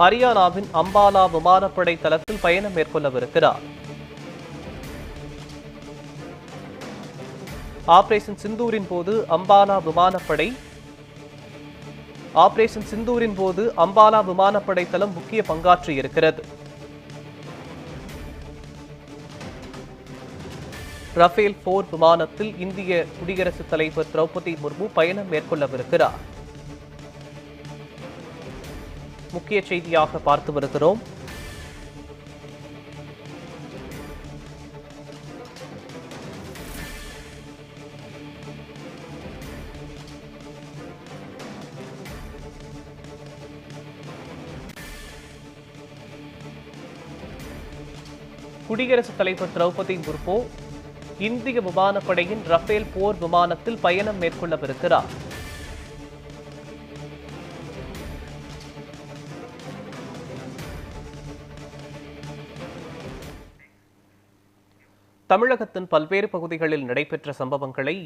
ஹரியானாவின் அம்பாலா விமானப்படை தளத்தில் பயணம் மேற்கொள்ளவிருக்கிறார். ஆபரேஷன் சிந்தூரின் போது அம்பாலா விமானப்படை ஆபரேஷன் சிந்தூரின் போது அம்பாலா விமானப்படை தளம் முக்கிய பங்காற்றியிருக்கிறது. ரஃபேல் போர் விமானத்தில் இந்திய குடியரசுத் தலைவர் திரௌபதி முர்மு பயணம் மேற்கொள்ளவிருக்கிறார். முக்கிய செய்தியாக பார்த்து வருகிறோம். குடியரசுத் தலைவர் திரௌபதி முர்மு இந்திய விமானப்படையின் ரஃபேல் போர் விமானத்தில் பயணம் மேற்கொள்ளவிருக்கிறார். தமிழகத்தின் பல்வேறு பகுதிகளில் நடைபெற்ற சம்பவங்களை